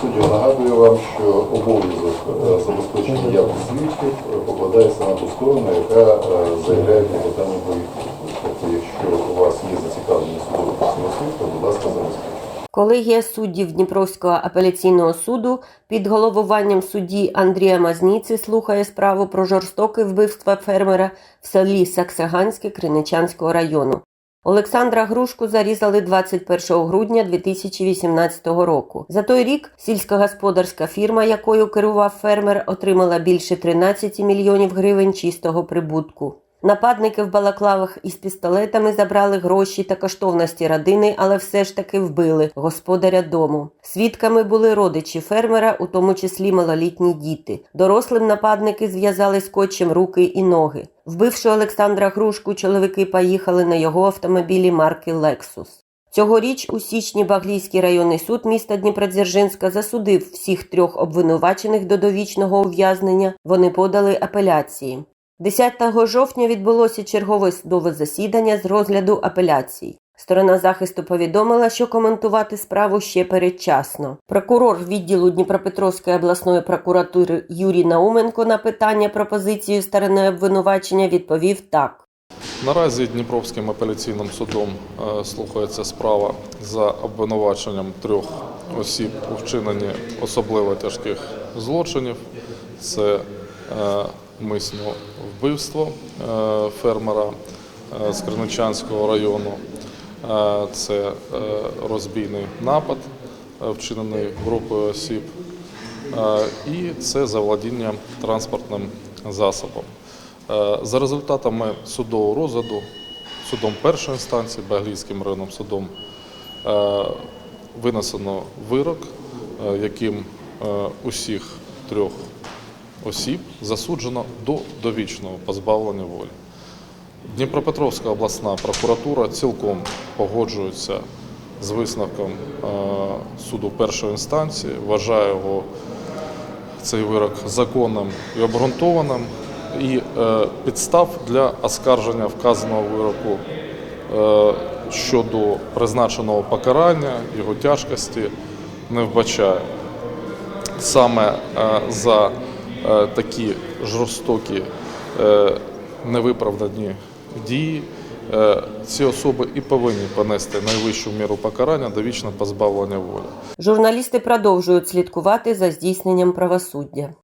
суддю, нагадую вам, що обов'язок е, забезпечення явних свідків е, покладається на ту сторону, яка е, заявляє клопотання про їх. Тобто, якщо у вас є зацікавлення судового працівників, будь ласка, забезпечте. Колегія суддів Дніпровського апеляційного суду під головуванням судді Андрія Мазніці слухає справу про жорстоке вбивство фермера в селі Саксаганське Криничанського району. Олександра Грушку зарізали 21 грудня 2018 року. За той рік сільськогосподарська фірма, якою керував фермер, отримала більше 13 мільйонів гривень чистого прибутку. Нападники в балаклавах із пістолетами забрали гроші та коштовності родини, але все ж таки вбили господаря дому. Свідками були родичі фермера, у тому числі малолітні діти. Дорослим нападники зв'язали скотчем руки і ноги. Вбивши Олександра Грушку, чоловіки поїхали на його автомобілі марки Lexus. Цьогоріч у січні Баглійський районний суд міста Дніпродзержинська засудив всіх трьох обвинувачених до довічного ув'язнення. Вони подали апеляції. 10 жовтня відбулося чергове судове засідання з розгляду апеляцій. Сторона захисту повідомила, що коментувати справу ще передчасно. Прокурор відділу Дніпропетровської обласної прокуратури Юрій Науменко на питання про позицію сторони обвинувачення відповів так. Наразі Дніпровським апеляційним судом е, слухається справа за обвинуваченням трьох осіб у вчиненні особливо тяжких злочинів. Це мисне вбивство е, фермера е, з Криничанського району, е, це розбійний напад, вчинений групою осіб, і це заволодіння транспортним засобом. За результатами судового розгляду, судом першої інстанції, Баглійським районним судом, винесено вирок, яким усіх трьох осіб засуджено до довічного позбавлення волі. Дніпропетровська обласна прокуратура цілком погоджується з висновком е, суду першої інстанції, вважає його цей вирок законним і обґрунтованим. І е, підстав для оскарження вказаного вироку е, щодо призначеного покарання, його тяжкості не вбачає. Саме за такі жорстокі е, невиправдані дії е, ці особи і повинні понести найвищу міру покарання довічне позбавлення волі. Журналісти продовжують слідкувати за здійсненням правосуддя.